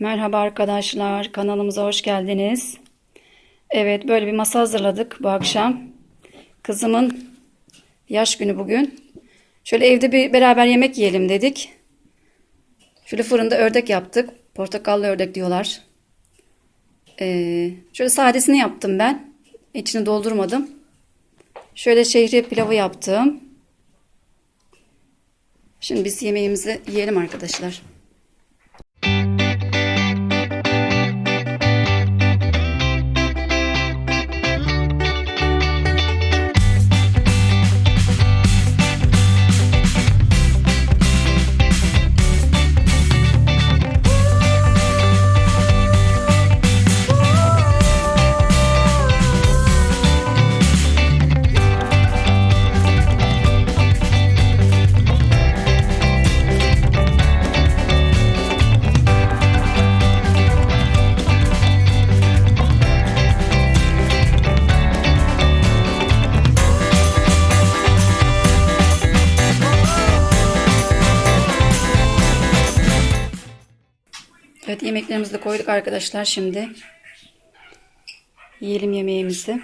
Merhaba arkadaşlar, kanalımıza hoş geldiniz. Evet, böyle bir masa hazırladık bu akşam. Kızımın yaş günü bugün. Şöyle evde bir beraber yemek yiyelim dedik. Şöyle fırında ördek yaptık. Portakallı ördek diyorlar. Ee, şöyle sadesini yaptım ben. İçini doldurmadım. Şöyle şehriye pilavı yaptım. Şimdi biz yemeğimizi yiyelim arkadaşlar. Evet yemeklerimizi koyduk arkadaşlar şimdi. Yiyelim yemeğimizi.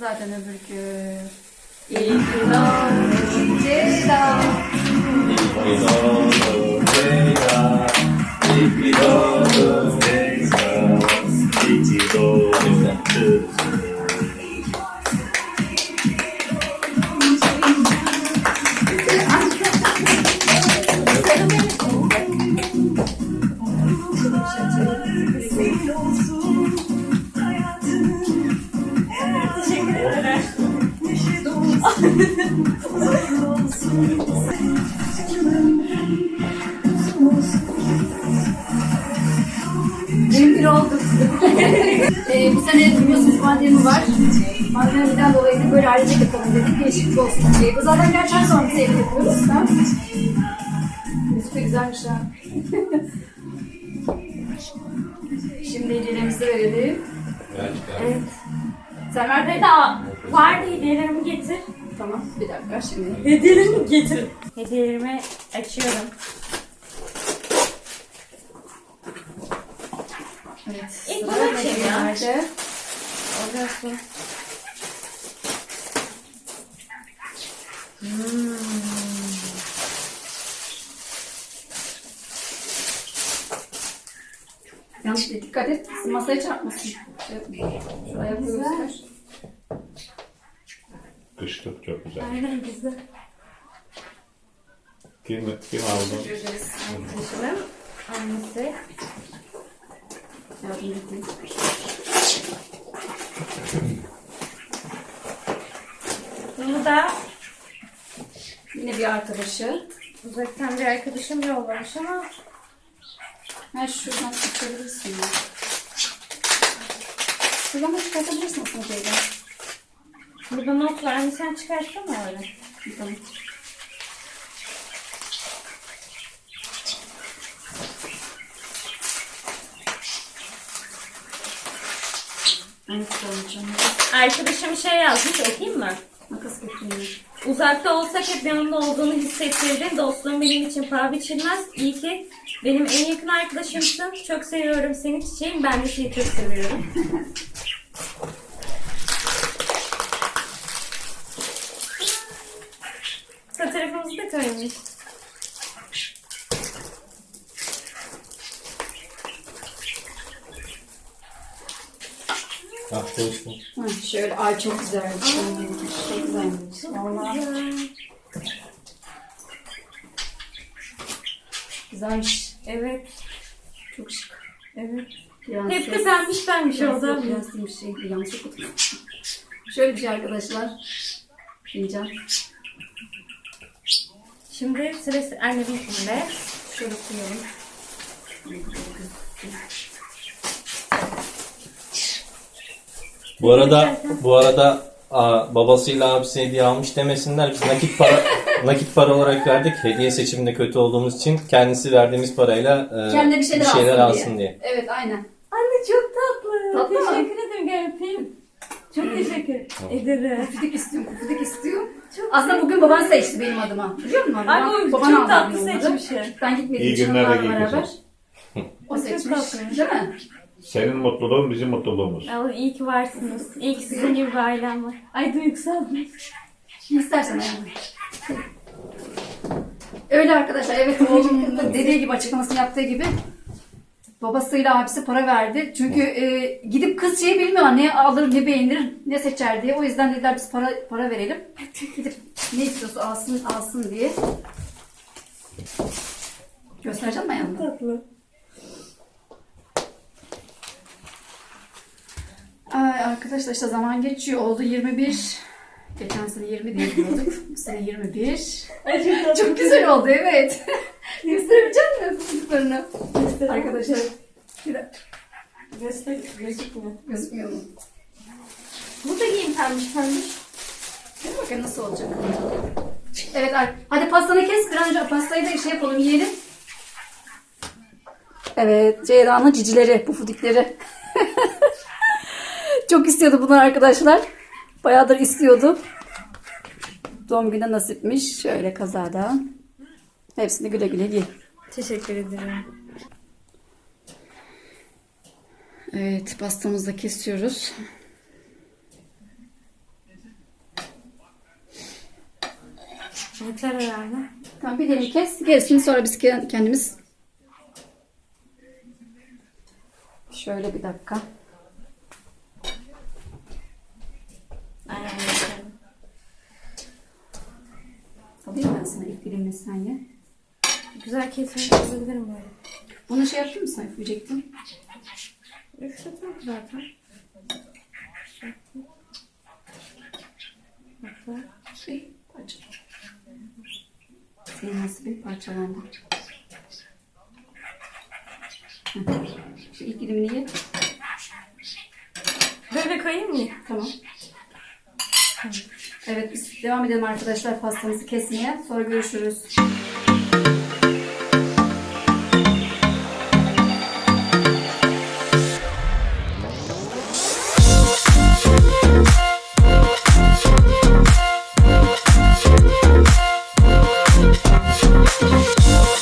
Zaten öbürkü. İyi ki doğdun Ceyda. Mümkün oldu. ee, bu sene biliyorsunuz pandemi var. Pandemiden dolayı da böyle ayrıca yapalım dedik. Değişiklik olsun diye. Bu zaten gerçi her zaman yapıyoruz da. Müzik de güzelmiş ha. Şimdi hediyelerimizi verelim. Evet. Semer'de daha vardı hediyelerimi getir. Tamam bir dakika şimdi. Hediyelerimi getir. Hediyelerimi açıyorum. Evet. İlk bunu açayım ya. Olsun. Yalnız dikkat et masaya çarpmasın. Ayakta göster. Kışlık çok güzel. Aynen güzel. Kim, kim aldı? Arkadaşımın annesi. Yardım edeyim. Bunu da Yine bir arkadaşı. uzaktan bir arkadaşım yollamış ama Ha şuradan açabilirsin. ya. Şuradan da çıkartabilirsin aslında. Burada not var. Hani sen çıkarsana öyle. Tamam. Arkadaşım şey yazmış. Okuyayım mı? Makas getireyim. Uzakta olsak hep yanımda olduğunu hissettirdin. Dostluğun benim için paha biçilmez. İyi ki benim en yakın arkadaşımsın. Çok seviyorum seni çiçeğim. Ben de seni çok seviyorum. Fotoğrafımızı da koymuş. Ah çalıştım. Ha, şöyle ay çok güzel. Çok güzelmiş. Vallahi güzelmiş. Evet. Çok şık. Evet. Prenses. Hep de pembiş oldu. Prenses, prenses bir şey. Yanlış okudum. Şöyle bir şey arkadaşlar. Fincan. Şimdi sırası anneminkinde. Şöyle koyalım. Bu arada bu arada aa, babasıyla abisi hediye almış demesinler. Biz nakit para nakit para olarak verdik. Hediye seçiminde kötü olduğumuz için kendisi verdiğimiz parayla e, Kendine bir şeyler, alsın, diye. Evet aynen. Anne çok tatlı. Tatlı mı? teşekkür ederim. Gel öpeyim. Çok teşekkür ederim. Kufidik istiyorum, kufidik istiyorum. Aslında bugün baban seçti benim adıma. Biliyor musun? Ay Baban- bu baban çok aldı tatlı seçmiş. Ben gitmedim. İyi için günler de onlarla beraber. O Çok seçmiş. tatlı. Değil mi? Senin mutluluğun bizim mutluluğumuz. Allah iyi ki varsınız. İyi ki sizin gibi bir ailem var. Ay duygusalım. İstersen ayağını. Öyle arkadaşlar. Evet oğlum da dediği gibi açıklamasını yaptığı gibi babasıyla abisi para verdi. Çünkü e, gidip kız şeyi bilmiyor ne alır ne beğenir ne seçer diye. O yüzden dediler biz para para verelim. Gidip ne istiyorsa alsın alsın diye. Göstereceğim mi ayağını? Tatlı. Ay arkadaşlar işte zaman geçiyor. Oldu 21. Geçen sene 20 diye diyorduk. Bu sene 21. Ay çok. Çok güzel oldu evet. Gösterebilecek misin fıstıklarını? Göster. Arkadaşlar. Göster. Gözükmüyor. gözükmüyor mu? Bu da giyim pembiş pembiş. Hadi bakalım nasıl olacak. Evet hadi pastanı kes. Önce pastayı da şey yapalım yiyelim. Evet Ceyda'nın cicileri, pufudikleri. Çok istiyordu bunlar arkadaşlar. Bayağıdır istiyordu. Doğum gününe nasipmiş. Şöyle kazada. Hepsini güle güle giy. Teşekkür ederim. Evet pastamızı da kesiyoruz. Yeter herhalde. Tamam bir dilim kes. Gerisini sonra biz ke- kendimiz Şöyle bir dakika. Aynen. Alayım ben sana ilk dilimini sen ye. Güzel kesmeyi yapabilirim böyle. Bunu şey yaptın mı sen üfleyecektin? Üfledim zaten. Hatta Şey, parça. Senin nasibin parçalandı. Şu ilk dilimini ye. Böyle koyayım mı? Tamam. Evet biz devam edelim arkadaşlar pastamızı kesmeye. Sonra görüşürüz. すいません。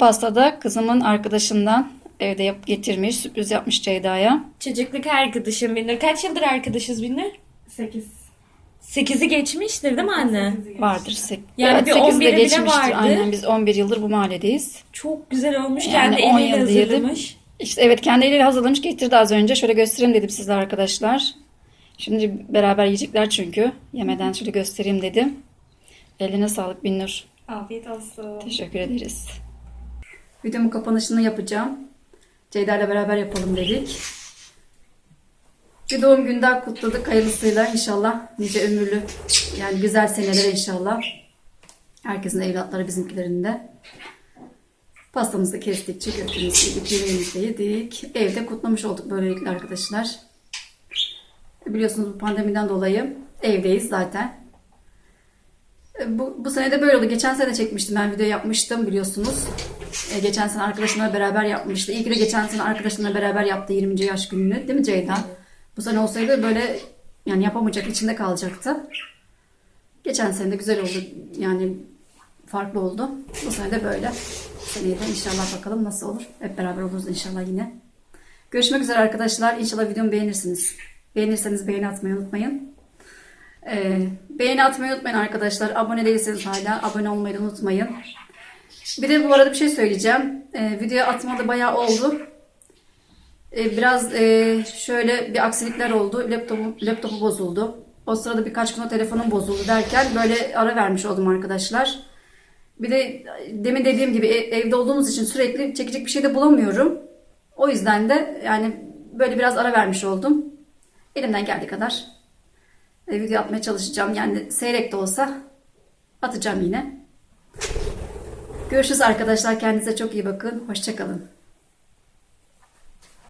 Bu pasta da kızımın arkadaşından evde yap getirmiş. Sürpriz yapmış Ceyda'ya. Çocukluk arkadaşım Binur. Kaç yıldır arkadaşız Binur? 8. 8'i geçmiştir değil mi anne? Vardır. Sek Yani bir 8'i de 11'i bile geçmiştir. vardı. Aynen biz 11 yıldır bu mahalledeyiz. Çok güzel olmuş. Yani Kendi 10 eliyle yıl hazırlamış. İşte evet kendi eliyle hazırlamış getirdi az önce. Şöyle göstereyim dedim sizle arkadaşlar. Şimdi beraber yiyecekler çünkü. Yemeden şöyle göstereyim dedim. Eline sağlık Binnur. Afiyet olsun. Teşekkür ederiz. Videomun kapanışını yapacağım. Ceyda ile beraber yapalım dedik. Bir doğum günü daha kutladık hayırlısıyla inşallah. Nice ömürlü yani güzel senelere inşallah. Herkesin evlatları bizimkilerin de. Pastamızı da kestik, çiğ köftemizi yedik, yemeğimizi yedik. Evde kutlamış olduk böylelikle arkadaşlar. Biliyorsunuz bu pandemiden dolayı evdeyiz zaten. Bu, bu sene de böyle oldu. Geçen sene çekmiştim ben video yapmıştım biliyorsunuz. E, geçen sene arkadaşımla beraber yapmıştı. Ki de geçen sene arkadaşımla beraber yaptı 20. yaş gününü. Değil mi Ceyda? Bu sene olsaydı böyle yani yapamayacak içinde kalacaktı. Geçen sene de güzel oldu. Yani farklı oldu. Bu sene de böyle. Seneye de inşallah bakalım nasıl olur. Hep beraber oluruz inşallah yine. Görüşmek üzere arkadaşlar. İnşallah videomu beğenirsiniz. Beğenirseniz beğeni atmayı unutmayın. Ee, beğeni atmayı unutmayın arkadaşlar. Abone değilseniz hala abone olmayı unutmayın. Bir de bu arada bir şey söyleyeceğim. Ee, video atmadı bayağı oldu. Ee, biraz e, şöyle bir aksilikler oldu. Laptopum, laptopu bozuldu. O sırada birkaç gün o telefonum bozuldu derken böyle ara vermiş oldum arkadaşlar. Bir de demin dediğim gibi ev- evde olduğumuz için sürekli çekecek bir şey de bulamıyorum. O yüzden de yani böyle biraz ara vermiş oldum. Elimden geldiği kadar e, video atmaya çalışacağım. Yani seyrek de olsa atacağım yine. Görüşürüz arkadaşlar. Kendinize çok iyi bakın. Hoşçakalın.